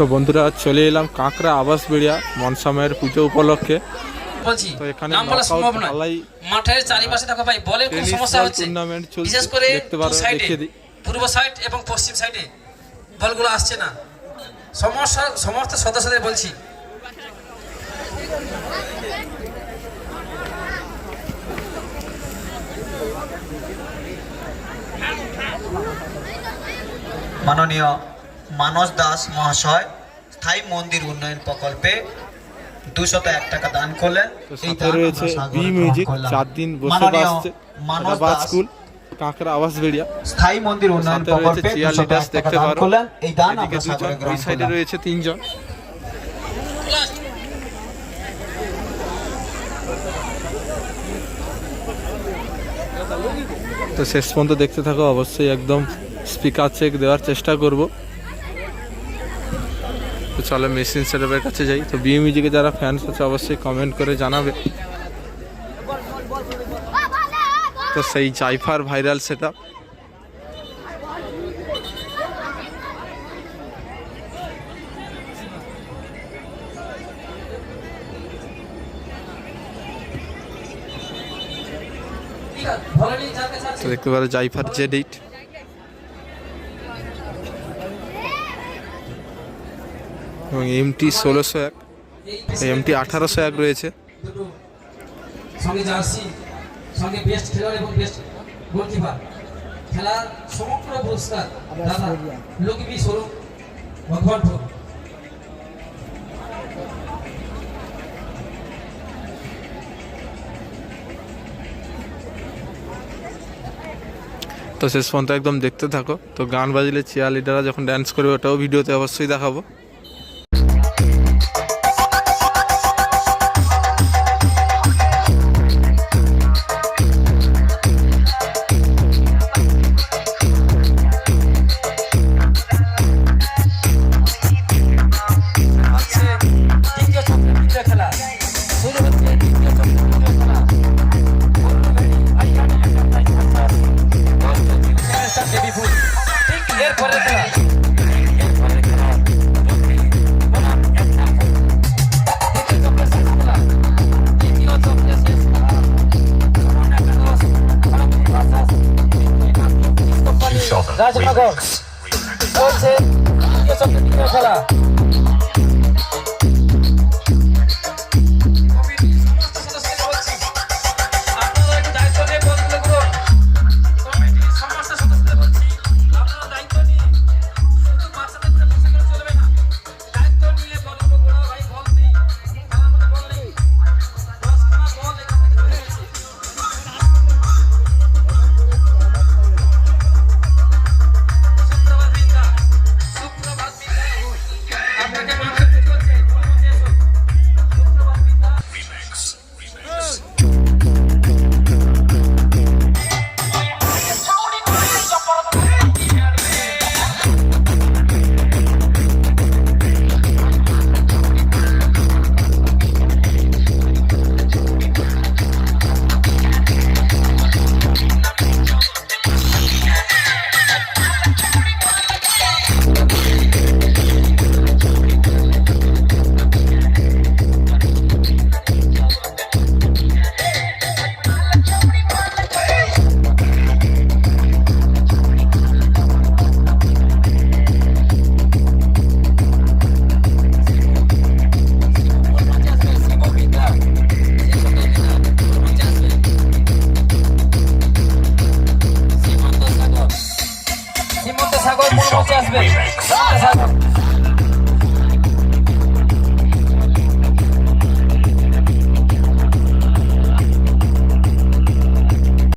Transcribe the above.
তো বন্ধুরা চলে এলাম কাঁকড়া আবাস বেড়িয়া মনসা মায়ের পুজো উপলক্ষে। বলছি এখানে নাম বলা সম্ভব নয়। মাঠের চারিপাশে দেখো ভাই বলের খুব সমস্যা হচ্ছে। বিশেষ করে দু সাইডে পূর্ব সাইড এবং পশ্চিম সাইডে বলগুলো আসছে না। সমস্যা সমস্ত সদস্যদের বলছি। মাননীয় মানস দাস মহাশয় স্থায়ী মন্দির উন্নয়ন প্রকল্পে দুশত এক টাকা দান করলেন। এই দান রয়েছে বি মিউজিক চার দিন বসে বাজছে মানস দাস স্কুল কাঁকড়া আবাস বেড়িয়া। স্থায়ী মন্দির উন্নয়ন প্রকল্পে চিয়ার দুশত লিডার্স এক টাকা দেখতে পারো। এই দান আমরা সাদরে গ্রহণ সাইডে রয়েছে তিনজন। তো শেষ পর্যন্ত দেখতে থাকো অবশ্যই একদম স্পিকার চেক দেওয়ার চেষ্টা করব। তো চলো মেশিন সেটআপের কাছে যাই। তো বি মিউজিকে যারা ফ্যান্স আছে, অবশ্যই কমেন্ট করে জানাবে। তো সেই জাইফার ভাইরাল আছে তো দেখতে পারো জাইফার জেড এইট। এবং এমটি ষোলোশো এক। এমটি আঠারোশো এক রয়েছে। দুটো সঙ্গে জার্সি সঙ্গে বেস্ট খেলোয়াড় এবং বেস্ট গোলকিপার খেলার সমগ্র পুরস্কার দাদা লক্ষ্মী স্বরূপ ভগবানপুর তো শেষ পর্যন্ত একদম দেখতে থাকো। তো গান বাজলে চেয়ার লিডাররা যখন ড্যান্স করবে ওটাও ভিডিওতে অবশ্যই দেখাবো। 마지막으로 그렇지. 이겨서 끝내줘라 Christmas.